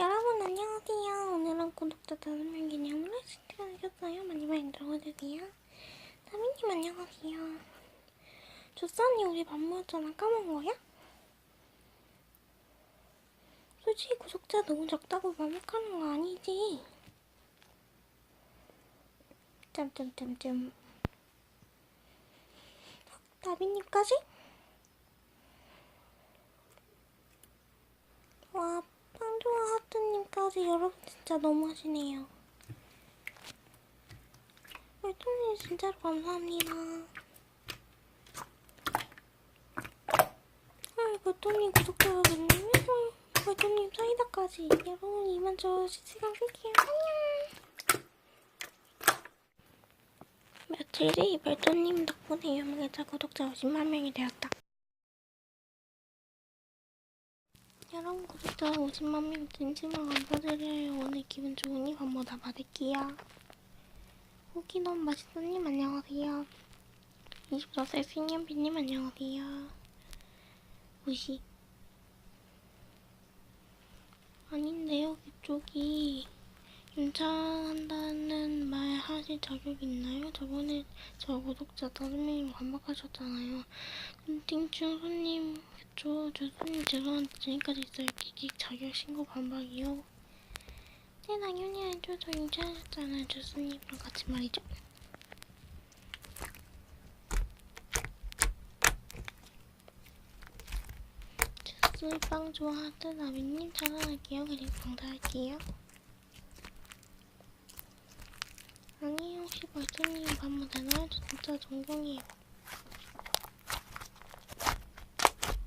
여러분 안녕하세요. 오늘은 구독자 다섯 명 기념으로 스티커 생겼어요. 많이 많이 들어와주세요. 다미님 안녕하세요. 조선이 우리 밥 먹었잖아. 까먹은 거야? 솔직히 구독자 너무 적다고 반복하는 거 아니지? 짬짬짬짬. 다비님까지? 와, 빵좋아 하트님까지 여러분 진짜 너무하시네요. 월통님 진짜로 감사합니다. 헐, 월통님 구독자 여러분님, 월통님 사이다까지 여러분 이만 저 시간 끌게요. 안녕. 뒤 월통님 덕분에 유명해자 구독자 50만 명이 되었다. 여러분 구독자 50만 명 진심으로 감사드려요. 오늘 기분 좋으니 밥뭐 다 받을게요. 고기 너무 맛있어님 안녕하세요. 24살 승현비님 안녕하세요. 무시. 아닌데요 그쪽이 윤차한다는 말 하실 자격 있나요? 저번에 저 구독자 명이 반박하셨잖아요. 눈팅충 손님 그쵸 저 손님 죄송한데 지금까지 있어요. 기기 자격 신고 반박이요. 네 당연히 알죠. 저 윤차하셨잖아요. 저 손님이랑 같이 말이죠. 술빵 좋아하던 아비님 전화할게요. 그리고 방사할게요. 아니 혹시 벌써님 밥뭐 되나요? 저 진짜 전공이에요.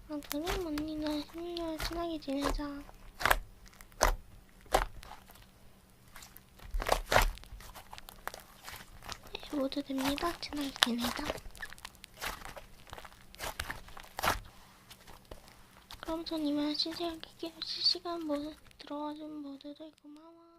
아 그래 언니는 10년 친하게 지내자. 네, 모두 됩니다. 친하게 지내자. 그럼 전 이만 시시하게 실시간 모두 들어와준 모두들 고마워.